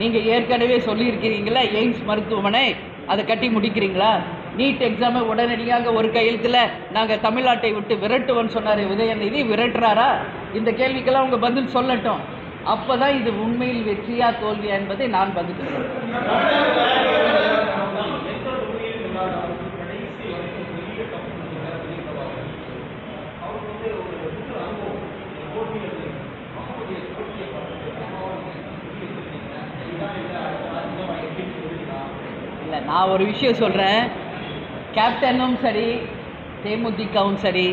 நீங்கள் ஏற்கனவே சொல்லியிருக்கிறீங்களா எய்ம்ஸ் மருத்துவமனை அதை கட்டி முடிக்கிறீங்களா? நீட் எக்ஸாமை உடனடியாக ஒரு கையெழுத்தில் நாங்கள் தமிழ்நாட்டை விட்டு விரட்டுவோன்னு சொன்னார் உதயநிதி. விரட்டுறாரா? இந்த கேள்விக்கெல்லாம் உங்கள் பதில் சொல்லட்டும். அப்போ தான் இது உண்மையில் வெற்றியா தோல்வியா என்பதை நான் பதில் சொல்கிறேன் இல்லை நான் ஒரு விஷயம் சொல்கிறேன் கேப்டனும் சரி தேமுதிகவும் சரி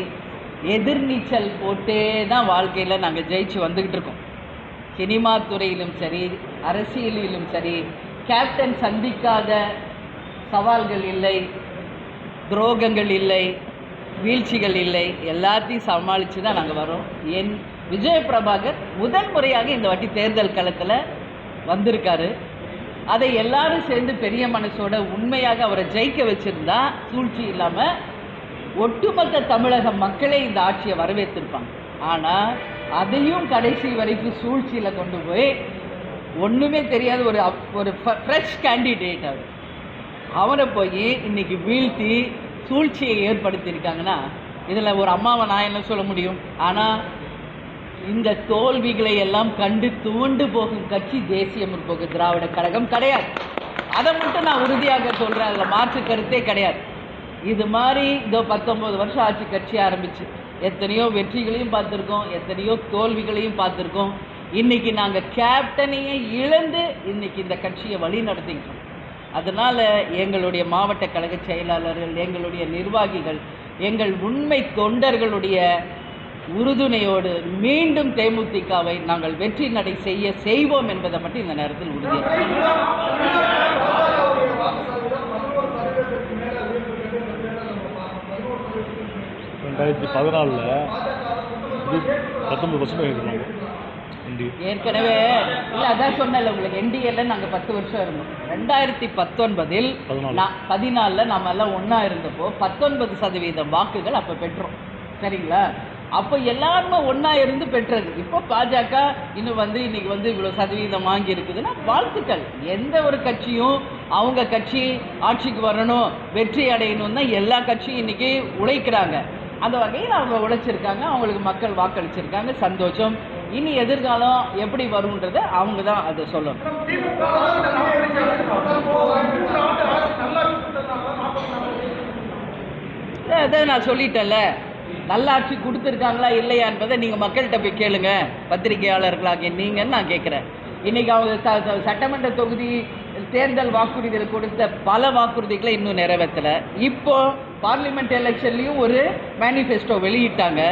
எதிர்நீச்சல் போட்டே தான் வாழ்க்கையில் நாங்கள் ஜெயிச்சு வந்துக்கிட்டு இருக்கோம். சினிமா துறையிலும் சரி அரசியலிலும் சரி கேப்டன் சந்திக்காத சவால்கள் இல்லை துரோகங்கள் இல்லை வீழ்ச்சிகள் இல்லை எல்லாத்தையும் சமாளித்து தான் நாங்கள் வரோம். என் விஜய பிரபாகர் முதல் முறையாக இந்த வாட்டி தேர்தல் களத்தில் வந்திருக்காரு. அதை எல்லாரும் சேர்ந்து பெரிய மனசோட உண்மையாக அவரை ஜெயிக்க வச்சிருந்தா சூழ்ச்சி இல்லாமல் ஒட்டுமொத்த தமிழக மக்களே இந்த ஆட்சியை வரவேற்றிருப்பாங்க. ஆனால் அதையும் கடைசி வரைக்கும் சூழ்ச்சியில் கொண்டு போய் ஒன்றுமே தெரியாத ஒரு அப்- ஒரு ஃப்ரெஷ் கேண்டிடேட் அவர். அவரை போய் இன்னைக்கு வீழ்த்தி சூழ்ச்சியை ஏற்படுத்தியிருக்காங்கன்னா இதில் ஒரு அம்மாவை நான் என்ன சொல்ல முடியும்? ஆனால் இந்த தோல்விகளை எல்லாம் கண்டு துவண்டு போகும் கட்சி தேசிய முற்போக்கு திராவிட கழகம் கிடையாது. அதை மட்டும் நான் உறுதியாக சொல்கிறேன் அதில் மாற்று கருத்தே கிடையாது. இது மாதிரி இதோ பத்தொம்பது வருஷம் ஆட்சி கட்சி ஆரம்பிச்சு. எத்தனையோ வெற்றிகளையும் பார்த்துருக்கோம். எத்தனையோ தோல்விகளையும் பார்த்துருக்கோம். இன்னைக்கு நாங்கள் கேப்டனையே இழந்து இன்னைக்கு இந்த கட்சியை வழி நடத்திக்கிட்டோம். அதனால் எங்களுடைய மாவட்ட கழக செயலாளர்கள் எங்களுடைய நிர்வாகிகள் எங்கள் உண்மை தொண்டர்களுடைய உறுதுணையோடு மீண்டும் தேமுதிகவை நாங்கள் வெற்றி நடை செய்ய செய்வோம் என்பதை மட்டும் இந்த நேரத்தில் உறுதியாக ரெண்டாயிரத்தி பதினாலில் இருக்கிறாங்க இந்தி ஏற்கனவே இல்லை அதான் சொன்னல உங்களுக்கு என்டிஏல நாங்கள் பத்து வருஷம் இருந்தோம். ரெண்டாயிரத்தி பத்தொன்பதில் பதினாலில் நம்ம எல்லாம் ஒன்றா இருந்தப்போ பத்தொன்பது சதவீதம் வாக்குகள் அப்போ பெற்றோம். சரிங்களா? அப்போ எல்லாருமே ஒன்றா இருந்து பெற்றது. இப்போ பாஜக இன்னும் வந்து இன்னைக்கு வந்து இவ்வளோ சதவீதம் வாங்கி இருக்குதுன்னா வாழ்த்துக்கள். எந்த ஒரு கட்சியும் அவங்க கட்சி ஆட்சிக்கு வரணும் வெற்றி அடையணும் தான் எல்லா கட்சியும் இன்னைக்கு உழைக்கிறாங்க. அந்த வகையில் அவங்க உழைச்சிருக்காங்க அவங்களுக்கு மக்கள் வாக்களிச்சிருக்காங்க சந்தோஷம். இனி எதிர்காலம் எப்படி வரும்ன்றத அவங்க தான் அதை சொல்லணும். அதை நான் சொல்லிட்டேன்ல. நல்லாட்சி கொடுத்துருக்காங்களா இல்லையா என்பதை நீங்கள் மக்கள்கிட்ட போய் கேளுங்க. பத்திரிகையாளர்களாகிய நீங்கன்னு நான் கேட்குறேன். இன்றைக்கி அவங்க சட்டமன்ற தொகுதி தேர்தல் வாக்குறுதிகள் கொடுத்த பல வாக்குறுதிகளை இன்னும் நிறைவேற்றலை. இப்போ பார்லிமெண்ட் எலெக்ஷன்லேயும் ஒரு மேனிஃபெஸ்டோ வெளியிட்டாங்க.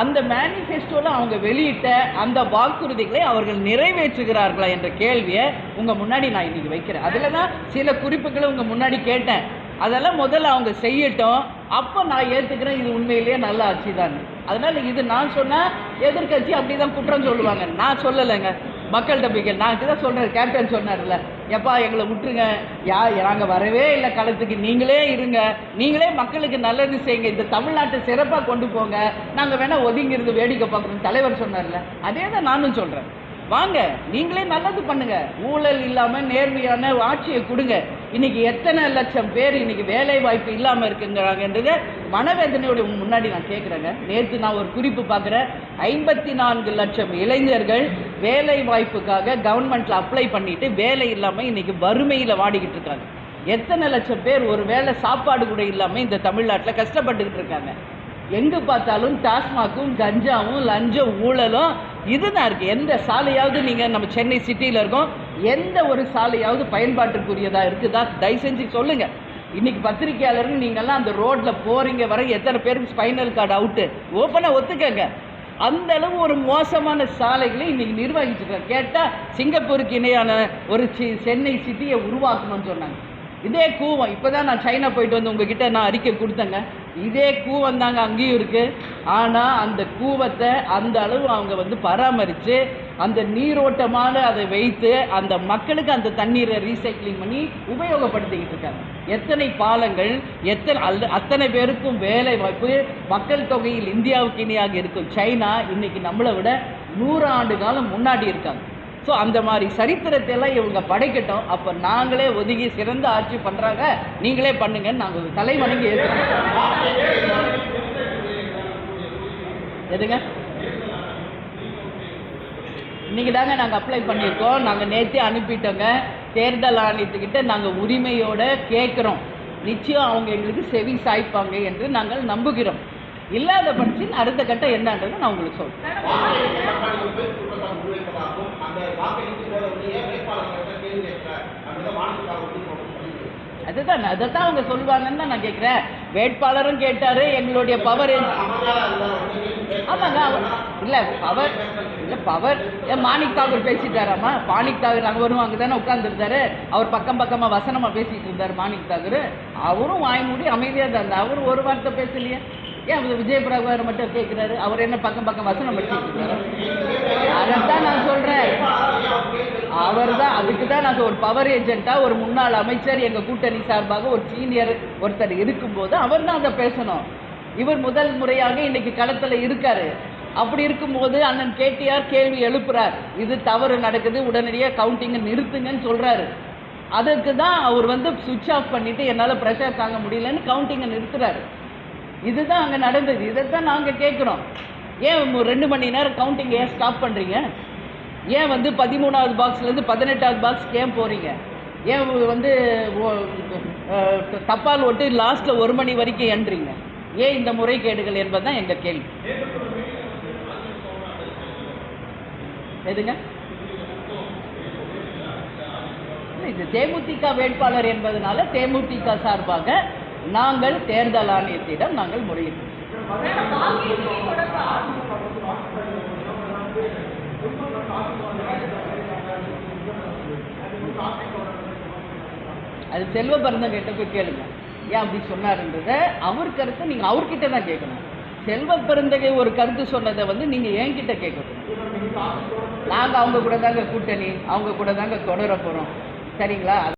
அந்த மேனிஃபெஸ்டோவில் அவங்க வெளியிட்ட அந்த வாக்குறுதிகளை அவர்கள் நிறைவேற்றுகிறார்களா என்ற கேள்வியை உங்கள் முன்னாடி நான் இன்றைக்கி வைக்கிறேன். அதில் தான் சில குறிப்புகளை உங்கள் முன்னாடி கேட்டேன். அதெல்லாம் முதல்ல அவங்க செய்யட்டும். அப்போ நான் ஏற்றுக்கிறேன் இது உண்மையிலேயே நல்ல ஆட்சி தான் அதனால் இது நான் சொன்னால் எதிர்க்கட்சி அப்படி தான் குற்றம் சொல்லுவாங்க. நான் சொல்லலைங்க. மக்கள்கிட்ட போய் நான் நான் தான் சொல்கிறேன் கேப்டன் சொன்னார்ல எப்பா எங்களை விட்டுருங்க. யா நாங்கள் வரவே இல்லை களத்துக்கு. நீங்களே இருங்க. நீங்களே மக்களுக்கு நல்லது செய்யுங்க. இந்த தமிழ்நாட்டை சிறப்பாக கொண்டு போங்க. நாங்கள் வேணால் ஒதுங்கிருந்து வேடிக்கை பார்க்குறோம் தலைவர் சொன்னார்ல அதே தான் நானும் சொல்கிறேன் வாங்க நீங்களே நல்லது பண்ணுங்க. ஊழல் இல்லாமல் நேர்மையான ஆட்சியை கொடுங்க. இன்னைக்கு எத்தனை லட்சம் பேர் இன்னைக்கு வேலை வாய்ப்பு இல்லாமல் இருக்குங்கிறாங்கன்றத மனவேதனையோட முன்னாடி நான் கேட்குறேங்க. நேற்று நான் ஒரு குறிப்பு பார்க்குறேன். ஐம்பத்தி நான்கு லட்சம் இளைஞர்கள் வேலை வாய்ப்புக்காக கவர்மெண்ட்டில் அப்ளை பண்ணிட்டு வேலை இல்லாமல் இன்னைக்கு வறுமையில் வாடிக்கிட்டு இருக்காங்க. எத்தனை லட்சம் பேர் ஒரு வேளை சாப்பாடு கூட இல்லாமல் இந்த தமிழ்நாட்டில் கஷ்டப்பட்டுக்கிட்டு இருக்காங்க. எங்கே பார்த்தாலும் டாஸ்மாக்கும் கஞ்சாவும் லஞ்சம் ஊழலும் இதுதான் இருக்குது எந்த சாலையாவது நீங்கள் நம்ம சென்னை சிட்டியில் இருக்கோம். எந்த ஒரு சாலையாவது பயன்பாட்டுக்குரியதாக இருக்குதா? தயவு செஞ்சு சொல்லுங்கள் இன்னைக்கு பத்திரிக்கையாளர்கள் நீங்கள்லாம் அந்த ரோட்டில் போகிறீங்க வர எத்தனை பேருக்கு ஸ்பைனல் கார்டு அவுட்டு ஓப்பனாக ஒத்துக்கங்க. அந்த அளவு ஒரு மோசமான சாலைகளை இன்னைக்கு நிர்வகிச்சிருக்காங்க. கேட்டால் சிங்கப்பூருக்கு இணையான ஒரு சி- சென்னை சிட்டியை உருவாக்கணும்னு சொன்னாங்க. இதே கூவம். இப்போ தான் நான் சைனா போயிட்டு வந்து உங்ககிட்ட நான் அறிக்கை கொடுத்தேங்க. இதே கூவம் தாங்க அங்கேயும் இருக்குது ஆனால் அந்த கூவத்தை அந்த அளவு அவங்க வந்து பராமரித்து அந்த நீரோட்டமான அதை வைத்து அந்த மக்களுக்கு அந்த தண்ணீரை ரீசைக்ளிங் பண்ணி உபயோகப்படுத்திக்கிட்டு இருக்காங்க. எத்தனை பாலங்கள் எத்தனை அல்ல அத்தனை பேருக்கும் வேலை வாய்ப்பு மக்கள் தொகையில் இந்தியாவுக்கு இணையாக இருக்கும் சைனா இன்னைக்கு நம்மளை விட நூறு ஆண்டு காலம் முன்னாடி இருக்காங்க. ஸோ அந்த மாதிரி சரித்திரத்தை எல்லாம் இவங்க படைக்கட்டும். அப்போ நாங்களே ஒதுங்கி சிறந்த ஆட்சி பண்ணுறாங்க நீங்களே பண்ணுங்கன்னு நாங்கள் தலைவணங்கி ஏற்றுக்கோம் எதுங்க? இன்றைக்கி தாங்க நாங்கள் அப்ளை பண்ணியிருக்கோம். நாங்கள் நேற்றே அனுப்பிட்டோங்க. தேர்தல் ஆணையத்துக்கிட்ட நாங்கள் உரிமையோடு கேட்குறோம் நிச்சயம் அவங்க எங்களுக்கு செவி சாய்ப்பாங்க என்று நாங்கள் நம்புகிறோம். இல்லாத பட்சத்தில் அடுத்த கட்டம் என்னன்றதை நான் உங்களுக்கு சொல்கிறேன் அந்த வாக்களித்து போல வந்து ஏன் வேட்பாளர்களை கேள்வி கேட்கல அப்படிதான் மாநில வந்து அதுதான் அதைத்தான் அவங்க சொல்லுவாங்கன்னு தான் நான் கேட்குறேன். வேட்பாளரும் கேட்டார் எங்களுடைய பவர் ஆமாங்க இல்லை பவர் இல்லை பவர் ஏன் மாணிக் தாகூர் பேசிட்டாராமா? மாணிக் தாகூர் அங்கே வரும் அங்கே தானே உட்காந்துருந்தாரு அவர் பக்கம் பக்கமாக வசனமாக பேசிட்டு இருந்தார் மாணிக் தாகூர். அவரும் வாய் மூடி அமைதியாக தான் இருந்தார். அவர் ஒரு வார்த்தை பேசலையே. ஏன் விஜய் பிரபாகர் மட்டும் கேட்குறாரு? அவர் என்ன பக்கம் பக்கம் வசனம் படிச்சுட்டு இருக்காரு? அதைத்தான் நான் சொல்கிறேன் அவர் தான் அதுக்கு தான் நான் ஒரு பவர் ஏஜென்ட்டாக ஒரு முன்னாள் அமைச்சர் எங்கள் கூட்டணி சார்பாக ஒரு சீனியர் ஒருத்தர் இருக்கும்போது அவர் தான் அதை பேசணும். இவர் முதல் முறையாக இன்னைக்கு களத்தில் இருக்காரு. அப்படி இருக்கும்போது அண்ணன் கேடிஆர் கேள்வி எழுப்புறார். இது தவறு நடக்குது உடனடியாக கவுண்டிங்கை நிறுத்துங்கன்னு சொல்கிறாரு அதுக்கு தான் அவர் வந்து சுவிட்ச் ஆஃப் பண்ணிவிட்டு என்னால் ப்ரெஷர் தாங்க முடியலன்னு கவுண்டிங்கை நிறுத்துறாரு. இதுதான் அங்கே நடந்தது. இதை தான் நாங்கள் கேட்குறோம் ஏன் ஒரு ரெண்டு மணி நேரம் கவுண்டிங் ஏன் ஸ்டாப் பண்ணுறீங்க ஏன் வந்து பதிமூணாவது பாக்ஸ்லேருந்து பதினெட்டாவது பாக்ஸ்க்கு ஏன் போகிறீங்க ஏன் வந்து தப்பால் ஓட்டு லாஸ்ட்டில் ஒரு மணி வரைக்கும் என்றீங்க ஏன் இந்த முறைகேடுகள் என்பது தான் எங்கள் கேள்வி. எதுங்க? இது தேமுதிக வேட்பாளர் என்பதனால தேமுதிக சார்பாக நாங்கள் தேர்தல் ஆணையத்திடம் நாங்கள் முறையிட்டோம் அது செல்வ பரந்தன் கிட்ட போய் கேளுங்க. ஏன் அப்படி சொன்னாருன்றத அவர் கருத்தை நீங்கள் அவர்கிட்ட தான் கேட்கணும். செல்வ பெருந்தகை ஒரு கருத்து சொன்னதை வந்து நீங்கள் என்கிட்ட கேட்கணும். நாங்கள் அவங்க கூட தாங்க கூட்டணி அவங்க கூட தாங்க தொடர போகிறோம் சரிங்களா?